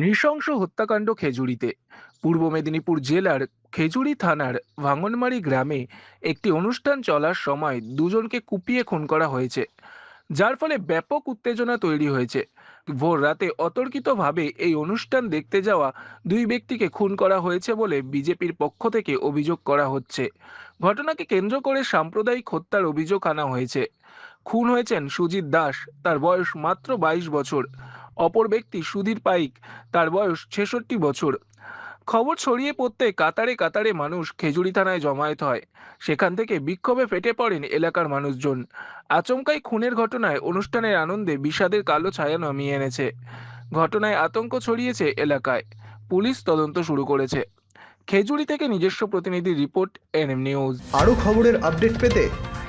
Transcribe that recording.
নৃশংস হত্যাকাণ্ড খেজুরিতে। পূর্ব মেদিনীপুর জেলার খেজুরি থানার ভাঙনমারি গ্রামে একটি অনুষ্ঠান চলার সময় দুজনকে কুপিয়ে খুন করা হয়েছে, যার ফলে ব্যাপক উত্তেজনা তৈরি হয়েছে। ভোর রাতে অতর্কিতভাবে এই অনুষ্ঠান দেখতে যাওয়া দুই ব্যক্তিকে খুন করা হয়েছে বলে বিজেপির পক্ষ থেকে অভিযোগ করা হচ্ছে। ঘটনাকে কেন্দ্র করে সাম্প্রদায়িক হত্যার অভিযোগ আনা হয়েছে। খুন হয়েছেন সুজিত দাস। তার বয়স মাত্র বাইশ বছর। অপর ব্যক্তি সুধীর পাইক। তার বয়স ছেষট্টি বছর। খবর ছড়িয়ে পড়তে কাতারে কাতারে মানুষ খেজুরি থানায় জমায়েত হয়। সেখান থেকে বিক্ষোভে ফেটে পড়েন এলাকার মানুষজন। আচমকাই খুনের ঘটনায় অনুষ্ঠানের আনন্দে বিষাদের কালো ছায়া নামিয়ে এনেছে। ঘটনায় আতঙ্ক ছড়িয়েছে এলাকায়। পুলিশ তদন্ত শুরু করেছে। খেজুরি থেকে নিজস্ব প্রতিনিধি রিপোর্ট এনএম নিউজ। আরও খবরের আপডেট পেতে